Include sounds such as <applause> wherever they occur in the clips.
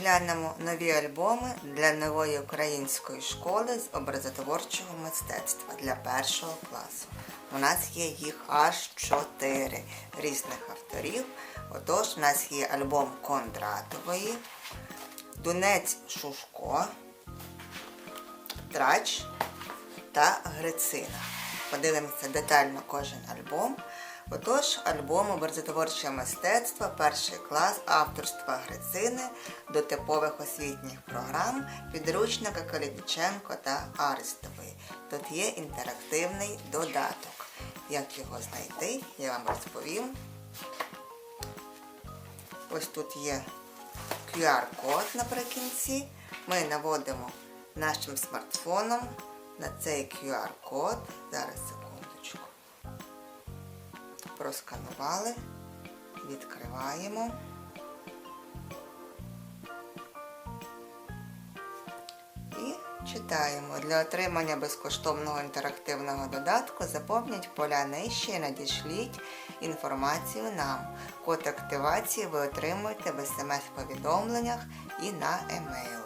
Оглянемо нові альбоми для нової української школи з образотворчого мистецтва для першого класу. У нас є їх аж чотири різних авторів. Отож, у нас є альбом Кондратової, Дунець Шушко, Трач та Грицина. Подивимося детально кожен альбом. Отож, альбом образотворче мистецтво, перший клас авторства Грицини до типових освітніх програм, підручника Калідіченко та Арестової. Тут є інтерактивний додаток. Як його знайти, я вам розповім. Ось тут є QR-код наприкінці. Ми наводимо нашим смартфоном на цей QR-код. Зараз секундочку. Просканували, відкриваємо. І читаємо. Для отримання безкоштовного інтерактивного додатку заповніть поля нижче і надішліть інформацію нам. Код активації ви отримуєте в смс-повідомленнях і на емейл.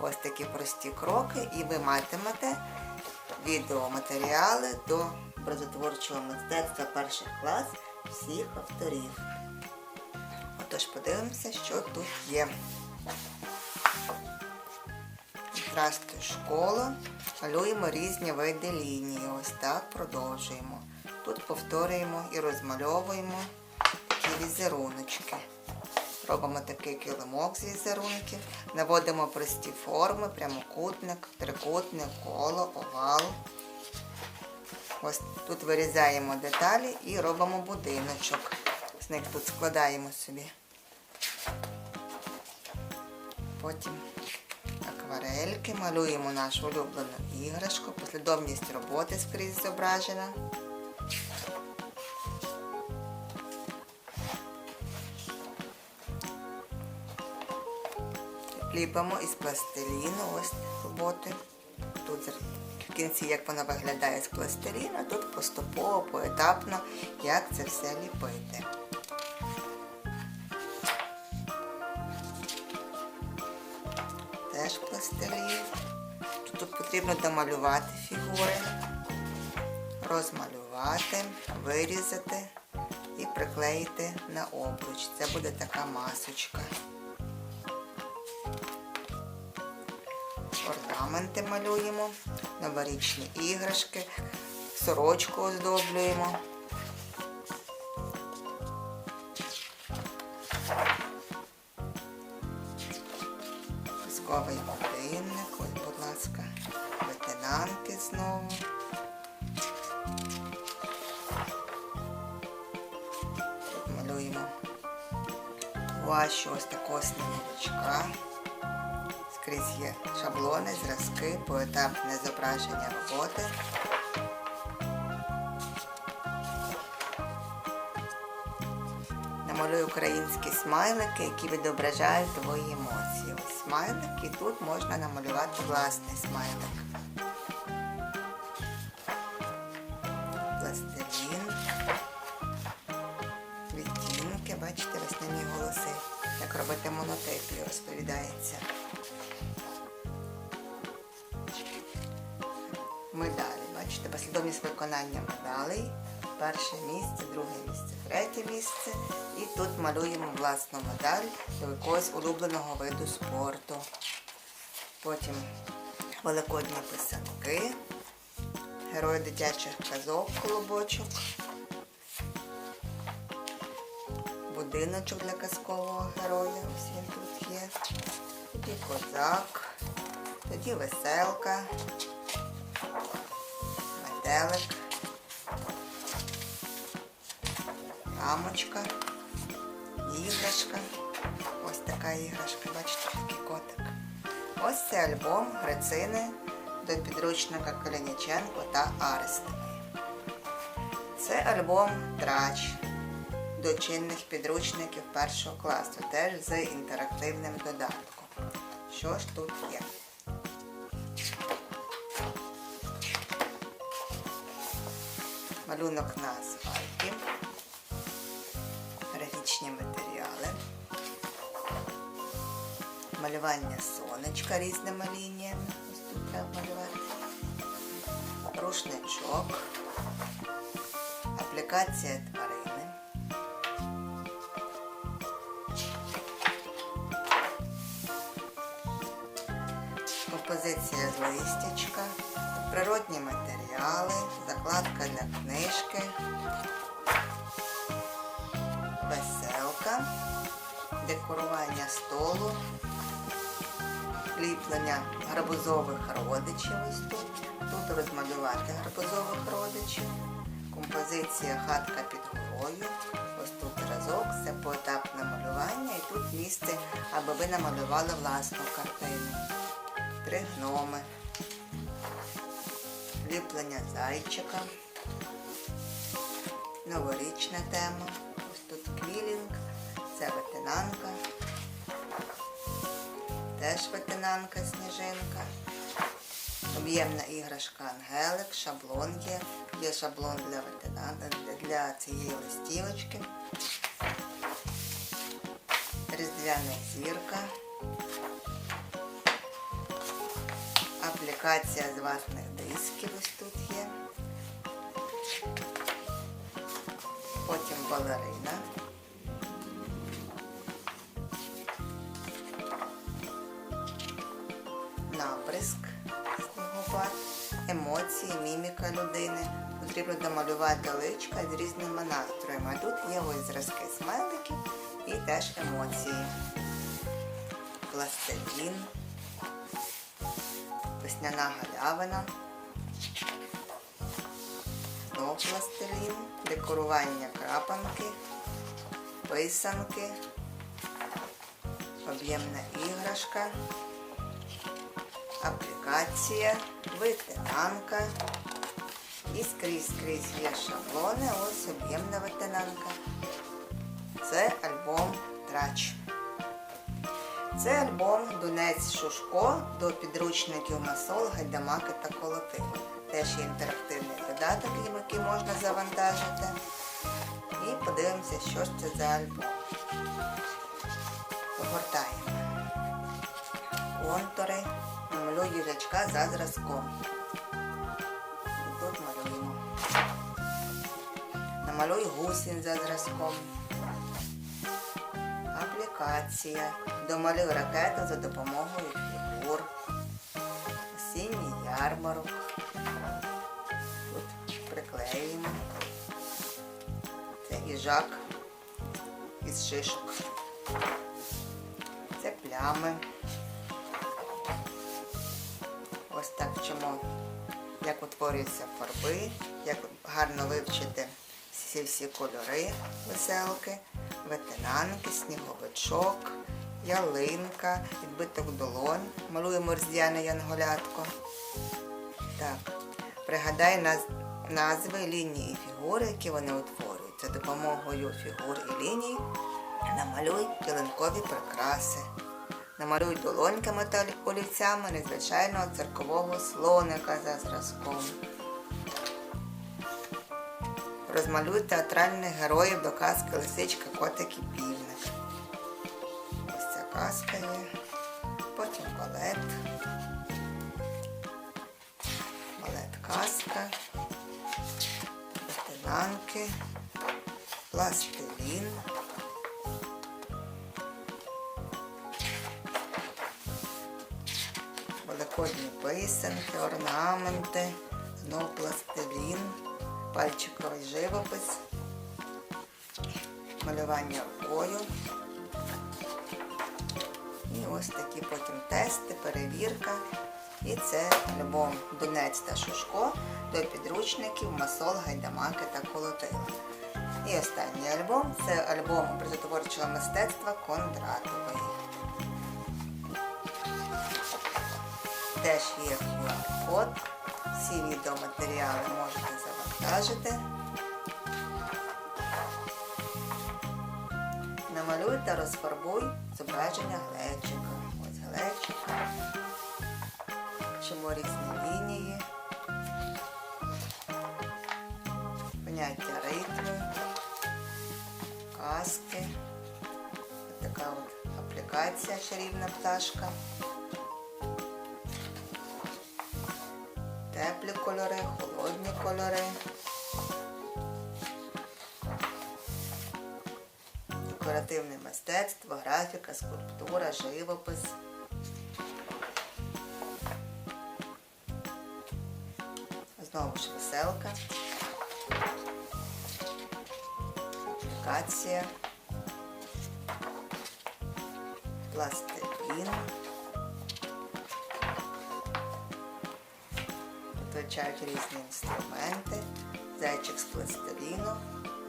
Ось такі прості кроки, і ви матимете відеоматеріали до образотворчого мистецтва перших клас всіх авторів. Отож, подивимося, що тут є. Здравствуй, школа. Малюємо різні види лінії. Ось так продовжуємо. Тут повторюємо і розмальовуємо такі візеруночки. Робимо такий килимок з візерунків, наводимо прості форми, прямокутник, трикутник, коло, овал. Ось тут вирізаємо деталі і робимо будиночок. З них тут складаємо собі. Потім акварельки, малюємо нашу улюблену іграшку, послідовність роботи скрізь зображена. Ліпимо із пластиліну, ось роботи. Тут в кінці, як воно виглядає з пластиліну, тут поступово, поетапно, як це все ліпити. Теж пластилін. Тут потрібно домалювати фігури, розмалювати, вирізати і приклеїти на обруч. Це буде така масочка. Орнаменти малюємо, новорічні іграшки, сорочку оздоблюємо. Казковий годинник, ось, будь ласка, лейтенанти знову. Малюємо ваші ось такого сніговичка. Скрізь є шаблони, зразки, поетапне зображення роботи. Намалюю українські смайлики, які відображають твої емоції. Смайлик і тут можна намалювати власний смайлик. Медалі. Бачите, послідовність виконання медалей. Перше місце, друге місце, третє місце. І тут малюємо власну медаль до якогось улюбленого виду спорту. Потім великодні писанки, герої дитячих казок, колобочок, будиночок для казкового героя. Ось він тут є. Тоді козак, тоді веселка метелик, рамочка, іграшка. Ось така іграшка, бачите, такий котик. Ось це альбом Грицини до підручника Калініченко та Арестової. Це альбом Трач до чинних підручників першого класу, теж з інтерактивним додатком. Що ж тут є? Малюнок на асфальті, графічні матеріали, Малювання сонечка різними лініями. Ось тут треба малювати. Рушничок. Аплікація тварини. Композиція з листячка, природні матеріали, закладка для книжки, веселка, декорування столу, ліплення гарбузових родичів ось тут. Тут розмалювати гарбузових родичів, композиція хатка під горою. Ось тут разок, це поетапне малювання і тут місце, аби ви намалювали власну картину три гноми, ліплення зайчика, новорічна тема. Ось тут квілінг, це ветенанка, теж ветенанка сніжинка. Об'ємна іграшка Ангелик, шаблон є. Є шаблон для ветенанка, для цієї листівочки. Різдвяна зірка. Аплікація з ватних дисків ось тут є. Потім балерина. Наприск снігопад, емоції, міміка людини. Потрібно домалювати личка з різними настроями. А тут є ось зразки смайликів і теж емоції. Пластилін весняна галявина, знов пластилін, декорування крапанки, писанки, об'ємна іграшка, аплікація, витинанка. І скрізь скрізь є шаблони, ось об'ємна витинанка. Це альбом трач. Це альбом Донець Шушко до підручників Масол, Гайдамаки та Колотив. Теж є інтерактивний додаток, який можна завантажити. І подивимося, що ж це за альбом. Погортаємо. Контури. Намалюю їжачка за зразком. І тут малюємо. Намалюю гусінь за зразком. Аплікація. Домалюй ракету за допомогою фігур. Осінній ярмарок. Тут приклеїмо. Це їжак із шишок. Це плями. Ось так вчимо, як утворюються фарби, як гарно вивчити всі всі кольори веселки, ветенанки, сніговичок, ялинка, відбиток долонь. Малюємо різдвяне янголятко. Так, пригадай наз- назви лінії і фігури, які вони утворюють. За допомогою фігур і ліній намалюй ялинкові прикраси. Намалюй долоньками та олівцями незвичайного циркового слоника за зразком. Розмалюй театральних героїв до казки Лисичка, Котик і Півник. Ось ця казка є. Потім балет. Балет казка. Лейтенанки. Пластилін. Великодні писанки, орнаменти, знов пластилін, пальчиковий живопис, малювання рукою. І ось такі потім тести, перевірка. І це альбом Донець та Шушко до підручників Масол, Гайдамаки та Колотила. І останній альбом це альбом образотворчого мистецтва Кондратової. Теж є QR-код. Всі відеоматеріали можете завантажити. Намалюй та розфарбуй зображення глечика. Ось глечик. Вчимо різні лінії. Поняття ритму, казки. Така от акація, чарівна пташка. Теплі кольори, холодні кольори. Декоративне мистецтво, графіка, скульптура, живопис. Знову ж веселка. Акація. Пластилін. Вивчають різні інструменти. Зайчик з пластиліну.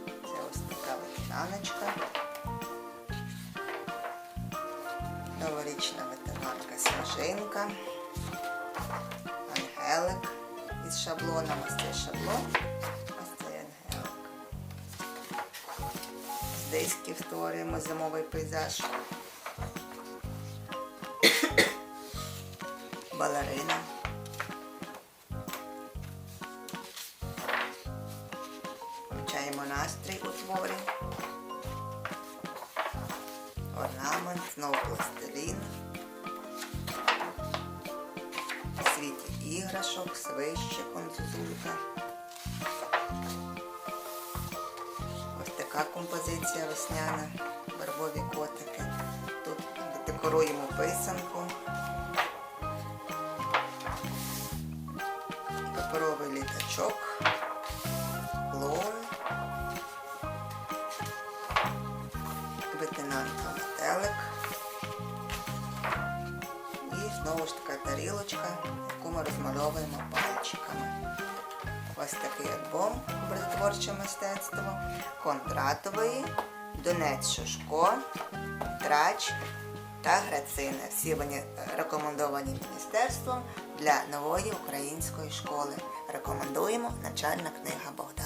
Це ось така ветераночка. Новорічна ветеранка сніжинка. Ангелик із шаблоном. Ось цей шаблон. Ось цей ангелик. З дисків створюємо зимовий пейзаж. <coughs> Балерина. Настрій у творі. Орнамент, знову пластилін. Світі іграшок, свище, концузурка. Ось така композиція весняна, барвові котики. Тут декоруємо писанку. Паперовий літачок, тарілочка, яку ми розмальовуємо пальчиками. Ось такий альбом образотворче мистецтво, контратової, Донець Шушко, Трач та Грацина. Всі вони е, рекомендовані міністерством для нової української школи. Рекомендуємо начальна книга Богдан.